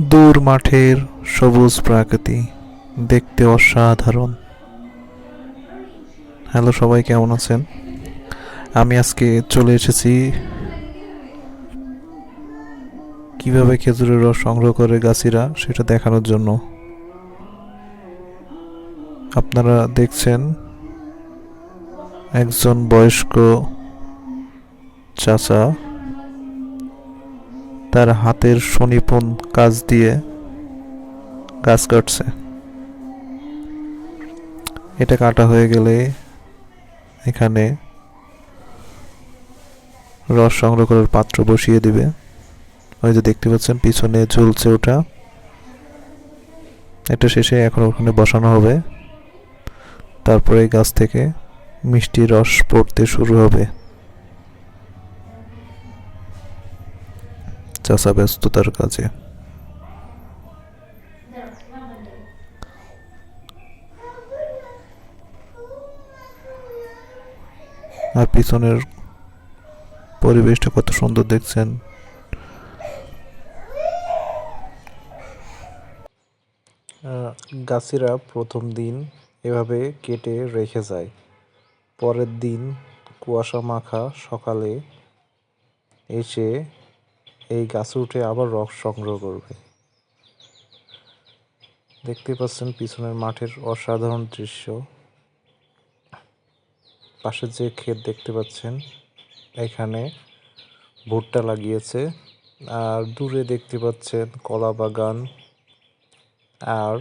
দূর মাঠের সবুজ প্রাকৃতি দেখতে অসাধারণ। হ্যালো, সবাই কেমন আছেন? আমি আজকে চলে এসেছি কীভাবে খেজুরের রস সংগ্রহ করে গাছিরা সেটা দেখানোর জন্য। আপনারা দেখছেন একজন বয়স্ক চাচা তার হাতের সুনিপুণ কাজ দিয়ে গাছ কাটছে। এটা কাটা হয়ে গেলে এখানে রস সংগ্রহ করার পাত্র বসিয়ে দিবে। ওই যে দেখতে পাচ্ছেন, পিছনে ঝুলছে ওটা। এটা শেষে এখন ওখানে বসানো হবে। তারপরে গাছ থেকে মিষ্টি রস পড়তে শুরু হবে। চাষা ব্যস্ততার কাজে। আর পিছনের পরিবেশটা কত সুন্দর দেখছেন। গাছিরা প্রথম দিন এভাবে কেটে রেখে যায়। পরের দিন কুয়াশা মাখা সকালে এসে এই গাছে উঠে আবার রস সংগ্রহ করবে। দেখতে পাচ্ছেন পিছনের মাঠের অসাধারণ দৃশ্য। পাশে যে ক্ষেত দেখতে পাচ্ছেন, এখানে ভুট্টা লাগিয়েছে। আর দূরে দেখতে পাচ্ছেন কলা বাগান। আর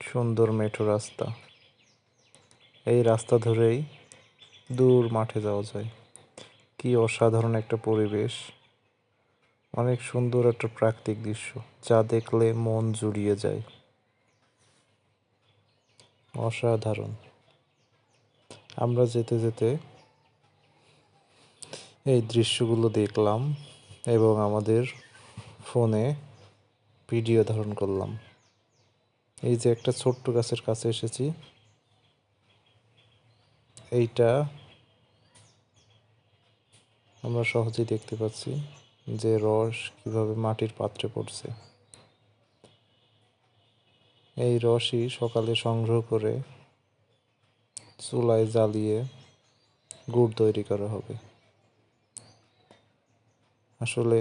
সুন্দর মেঠো রাস্তা। এই রাস্তা ধরেই দূর মাঠে যাওয়া যায়। কি অসাধারণ একটা পরিবেশ। অনেক সুন্দর একটা প্রাকৃতিক দৃশ্য, যা দেখলে মন জুড়িয়ে যায়। অসাধারণ। আমরা যেতে যেতে এই দৃশ্যগুলো দেখলাম এবং আমাদের ফোনে ভিডিও ধারণ করলাম। এই যে একটা ছোট্ট গাছের কাছে এসেছি, এইটা আমরা সহজেই দেখতে পাচ্ছি যে রস কীভাবে মাটির পাত্রে পড়ছে। এই রসই সকালে সংগ্রহ করে চুলায় জ্বালিয়ে গুড় তৈরি করা হবে। আসলে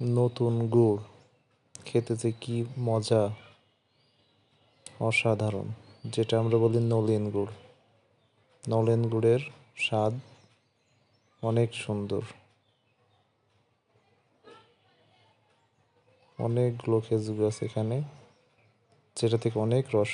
নতুন গুড় খেতে যে কি মজা অসাধারণ, যেটা আমরা বলি নলেন গুড়। নলেন গুড়ের স্বাদ অনেক সুন্দর। অনেকগুলো খেজুর গাছ এখানে যেটা থেকে অনেক রস